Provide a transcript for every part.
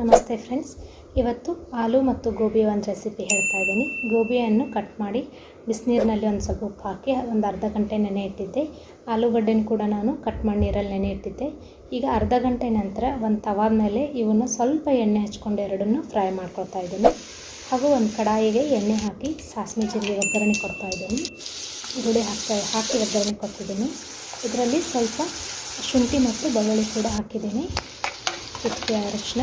ನಮಸ್ತೆ ಫ್ರೆಂಡ್ಸ್ ಇವತ್ತು ಆಲೂ ಮತ್ತು ಗೋಬಿ ಒಂದು ರೆಸಿಪಿ ಹೇಳ್ತಾ ಇದ್ದೀನಿ. ಗೋಬಿಯನ್ನು ಕಟ್ ಮಾಡಿ ಬಿಸಿನೀರಿನಲ್ಲಿ ಒಂದು ಸ್ವಲ್ಪ ಉಪ್ಪು ಹಾಕಿ ಒಂದು ಅರ್ಧ ಗಂಟೆ ನೆನೆ ಇಟ್ಟಿದ್ದೆ. ಆಲೂಗಡ್ಡೆನೂ ಕೂಡ ನಾನು ಕಟ್ ಮಾಡಿ ನೀರಲ್ಲಿ ನೆನೆ ಇಟ್ಟಿದ್ದೆ. ಈಗ ಅರ್ಧ ಗಂಟೆ ನಂತರ ಒಂದು ತವಾದ ಮೇಲೆ ಇವನ್ನು ಸ್ವಲ್ಪ ಎಣ್ಣೆ ಹಚ್ಕೊಂಡು ಎರಡನ್ನೂ ಫ್ರೈ ಮಾಡ್ಕೊಳ್ತಾ ಇದ್ದೀನಿ. ಹಾಗೂ ಒಂದು ಕಡಾಯಿಗೆ ಎಣ್ಣೆ ಹಾಕಿ ಸಾಸಿವೆ ಜೀರಿಗೆ ಒಗ್ಗರಣೆ ಕೊಡ್ತಾ ಇದ್ದೀನಿ. ಈರುಳ್ಳಿ ಹಾಕ್ತಾ ಹಾಕಿ ಒಗ್ಗರಣೆ ಕೊಡ್ತಿದ್ದೀನಿ. ಇದರಲ್ಲಿ ಸ್ವಲ್ಪ ಶುಂಠಿ ಮತ್ತು ಬೆಳ್ಳುಳ್ಳಿ ಕೂಡ ಹಾಕಿದ್ದೀನಿ. ಅರಿಶಿನ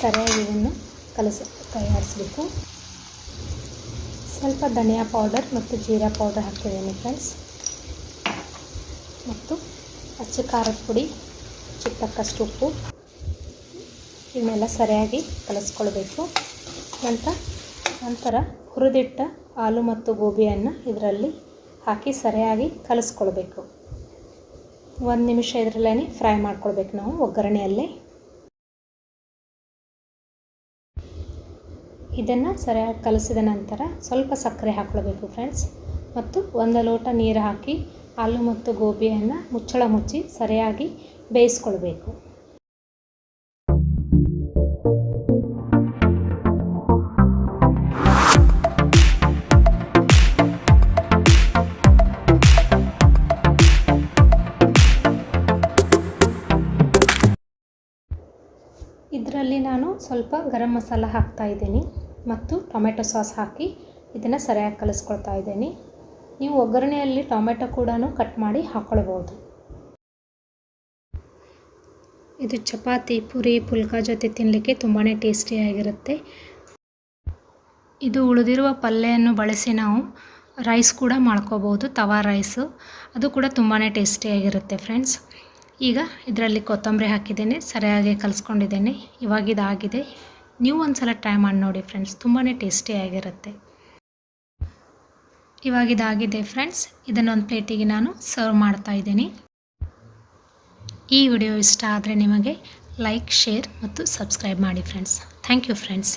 ಸರಿಯಾಗಿ ಇದನ್ನು ಕಲಸಿ, ತಯಾರಿಸಬೇಕು. ಸ್ವಲ್ಪ ಧನಿಯಾ ಪೌಡರ್ ಮತ್ತು ಜೀರಾ ಪೌಡರ್ ಹಾಕಿದ್ದೀನಿ ಫ್ರೆಂಡ್ಸ್. ಮತ್ತು ಅಚ್ಚ ಖಾರದ ಪುಡಿ ಚಿಕ್ಕಕ್ಕಷ್ಟು ಉಪ್ಪು ಇವನ್ನೆಲ್ಲ ಸರಿಯಾಗಿ ಕಲಸ್ಕೊಳ್ಬೇಕು. ನಂತರ ನಂತರ ಹುರಿದಿಟ್ಟ ಆಲೂ ಮತ್ತು ಗೋಬಿಯನ್ನು ಇದರಲ್ಲಿ ಹಾಕಿ ಸರಿಯಾಗಿ ಕಲಸ್ಕೊಳ್ಬೇಕು. ಒಂದು ನಿಮಿಷ ಇದರಲ್ಲೇ ಫ್ರೈ ಮಾಡ್ಕೊಳ್ಬೇಕು ನಾವು ಒಗ್ಗರಣೆಯಲ್ಲೇ. ಇದನ್ನು ಸರಿಯಾಗಿ ಕಲಸಿದ ನಂತರ ಸ್ವಲ್ಪ ಸಕ್ಕರೆ ಹಾಕ್ಕೊಳ್ಬೇಕು ಫ್ರೆಂಡ್ಸ್ ಮತ್ತು ಒಂದು ಲೋಟ ನೀರು ಹಾಕಿ ಆಲೂ ಮತ್ತು ಗೋಬಿಯನ್ನು ಮುಚ್ಚಳ ಮುಚ್ಚಿ ಸರಿಯಾಗಿ ಬೇಯಿಸ್ಕೊಳ್ಬೇಕು. ಇದರಲ್ಲಿ ನಾನು ಸ್ವಲ್ಪ ಗರಂ ಮಸಾಲ ಹಾಕ್ತಾ ಇದ್ದೀನಿ. ಮತ್ತು ಟೊಮೆಟೊ ಸಾಸ್ ಹಾಕಿ ಇದನ್ನು ಸರಿಯಾಗಿ ಕಲಿಸ್ಕೊಳ್ತಾ ಇದ್ದೀನಿ. ನೀವು ಒಗ್ಗರಣೆಯಲ್ಲಿ ಟೊಮೆಟೊ ಕೂಡ ಕಟ್ ಮಾಡಿ ಹಾಕ್ಕೊಳ್ಬೋದು ಇದು ಚಪಾತಿ, ಪುರಿ, ಪುಲ್ಕ ಜೊತೆ ತಿನ್ನಲಿಕ್ಕೆ ತುಂಬಾ ಟೇಸ್ಟಿಯಾಗಿರುತ್ತೆ ಇದು ಉಳಿದಿರುವ ಪಲ್ಯವನ್ನು ಬಳಸಿ ನಾವು ರೈಸ್ ಕೂಡ ಮಾಡ್ಕೋಬೋದು ತವಾ ರೈಸು. ಅದು ಕೂಡ ತುಂಬಾ ಟೇಸ್ಟಿಯಾಗಿರುತ್ತೆ ಫ್ರೆಂಡ್ಸ್. ಈಗ ಇದರಲ್ಲಿ ಕೊತ್ತಂಬರಿ ಹಾಕಿದ್ದೇನೆ, ಸರಿಯಾಗಿ ಕಲಿಸ್ಕೊಂಡಿದ್ದೇನೆ. ಇವಾಗ ಇದಾಗಿದೆ. ನೀವು ಒಂದು ಸಲ ಟ್ರೈ ಮಾಡಿ ನೋಡಿ ಫ್ರೆಂಡ್ಸ್ ತುಂಬಾ ಟೇಸ್ಟಿಯಾಗಿರುತ್ತೆ ಇವಾಗ ಇದಾಗಿದೆ ಫ್ರೆಂಡ್ಸ್ ಇದನ್ನೊಂದು ಪ್ಲೇಟಿಗೆ ನಾನು ಸರ್ವ್ ಮಾಡ್ತಾ ಇದ್ದೀನಿ. ಈ ವಿಡಿಯೋ ಇಷ್ಟ ಆದರೆ ನಿಮಗೆ ಲೈಕ್ ಶೇರ್ ಮತ್ತು ಸಬ್ಸ್ಕ್ರೈಬ್ ಮಾಡಿ ಫ್ರೆಂಡ್ಸ್ ಥ್ಯಾಂಕ್ ಯು ಫ್ರೆಂಡ್ಸ್